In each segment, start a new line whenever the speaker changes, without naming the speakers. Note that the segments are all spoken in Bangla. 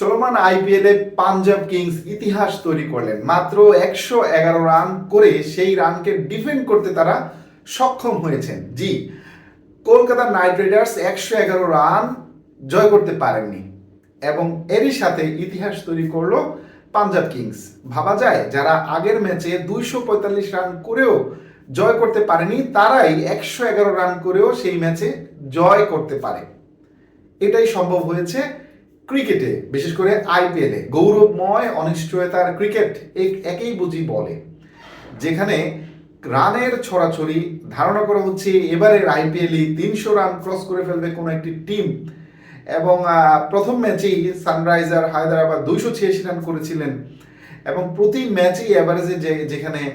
চলমান আইপিএলে পাঞ্জাব কিংস ইতিহাস তৈরি করলেন। মাত্র একশো এগারো রান করে সেই রানকে ডিফেন্ড করতে তারা সক্ষম হয়েছেন। জি, কলকাতা নাইট রাইডার্স একশো এগারো রান জয় করতে পারেননি এবং এরই সাথে ইতিহাস তৈরি করল পাঞ্জাব কিংস। ভাবা যায়, যারা আগের ম্যাচে দুইশো পঁয়তাল্লিশ রান করেও জয় করতে পারেনি, তারাই একশো এগারো রান করেও সেই ম্যাচে জয় করতে পারে। এটাই সম্ভব হয়েছে। ক্রিকেটে, বিশেষ করে আইপিএলে গৌরবময় অনিশ্চয়তার ক্রিকেট এক- একেই বুঝি বলে। যেখানে রানের ছড়াছড়ি ধারণা করা হচ্ছে এবারের আইপিএলই তিনশো রান ক্রস করে ফেলবে কোনো একটি টিম এবং প্রথম ম্যাচেই সানরাইজার হায়দ্রাবাদ দুইশো ছিয়াশি রান করেছিলেন। এবং প্রতি ম্যাচেই অ্যাভারেজে যে যেখানে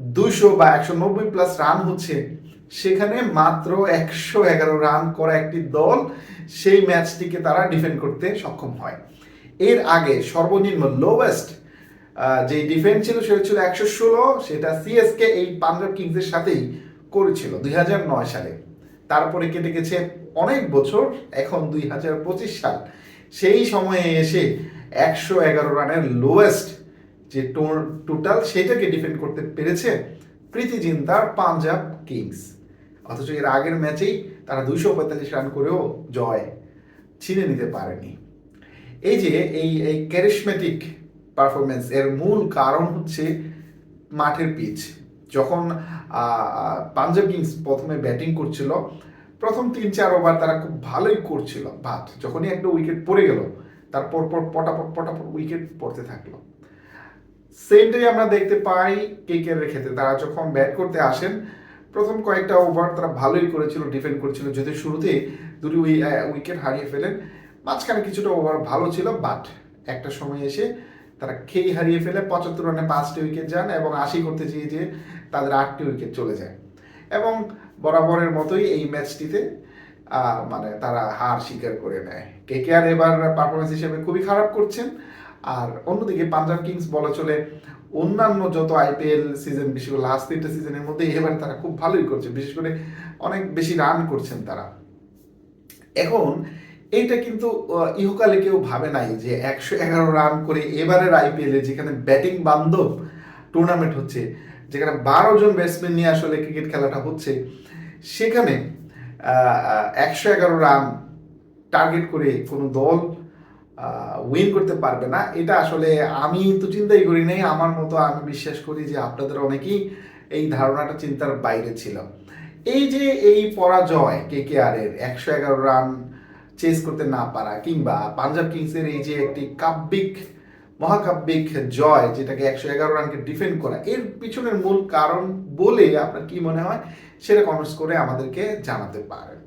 দুইশো বা একশো নব্বই প্লাস রান হচ্ছে সেখানে মাত্র একশো এগারো রান করা একটি দল, সেই ম্যাচটিকে তারা ডিফেন্ড করতে সক্ষম হয়। এর আগে সর্বনিম্ন লোয়েস্ট যে ডিফেন্স ছিল সেটা ছিল একশো ষোলো, সেটা সিএসকে এই পাঞ্জাব কিংসের সাথেই করেছিল দুই হাজার নয় সালে। তারপরে কেটে গেছে অনেক বছর, এখন দুই হাজার পঁচিশ সাল। সেই সময়ে এসে একশো এগারো রানের লোয়েস্ট যে টোটাল, সেটাকে ডিফেন্ড করতে পেরেছে প্রীতি জিন্তার পাঞ্জাব কিংস অথচ এর আগের ম্যাচেই তারা দুইশো পঁয়তাল্লিশ রান করেও জয় ছিনে নিতে পারেনি। এই যে এই এই ক্যারিসমেটিক পারফরমেন্স এর মূল কারণ হচ্ছে মাঠের পিচ যখন পাঞ্জাব কিংস প্রথমে ব্যাটিং করছিল, প্রথম তিন চার ওভার তারা খুব ভালোই করছিল বাট যখনই একটা উইকেট পড়ে গেল তারপর পর পটাপট পটাপট উইকেট পড়তে থাকল। সেমটাই আমরা দেখতে পাই কেকের ক্ষেত্রে, তারা যখন ব্যাট করতে আসেন প্রথম কয়েকটা ওভার তারা ভালোই করেছিল ডিফেন্ড করছিল যদি শুরুতে দুটি উইকেট হারিয়ে ফেলেন। মাঝখানে কিছুটা ওভার ভালো ছিল বাট একটা সময় এসে তারা খেই হারিয়ে ফেলে, পঁচাত্তর রানে পাঁচটি উইকেট যান এবং আশি করতে চেয়ে যে তাদের আটটি উইকেট চলে যায়। এবং বরাবরের মতোই এই ম্যাচটিতে মানে তারা হার স্বীকার করে নেয়। কে কে আর এবার পারফরমেন্স হিসেবে খুবই খারাপ করছেন। আর অন্যদিকে পাঞ্জাব কিংস বলা চলে অন্যান্য যত আইপিএল সিজন বিশেষ করে লাস্ট তিনটা সিজনের মধ্যে এবার তারা খুব ভালোই করছে, বিশেষ করে অনেক বেশি রান করছেন তারা। এখন এইটা কিন্তু ইহকালে কেউ ভাবে নাই যে একশো এগারো রান করে এবারের আইপিএলে যেখানে ব্যাটিং বান্ধব টুর্নামেন্ট হচ্ছে, যেখানে বারো জন ব্যাটসম্যান নিয়ে আসলে ক্রিকেট খেলাটা হচ্ছে, সেখানে একশো এগারো রান টার্গেট করে কোনো দল উইন করতে পারবে না। এটা আসলে আমি তো চিন্তাই করি নাই। আমার মতো আমি বিশ্বাস করি যে আপনাদের অনেকেই এই ধারণাটা চিন্তার বাইরে ছিল। এই যে এই পরাজয় কে কে আর এর একশো এগারো রান চেস করতে না পারা কিংবা পাঞ্জাব কিংসের এই যে একটি কাব্যিক, মহাকাব্যিক জয় যেটাকে একশো এগারো রানকে ডিফেন্ড করা, এর পিছনের মূল কারণ বলে আপনার কি মনে হয়? সেটা কমেন্টস করে আমাদেরকে জানাতে পারেন।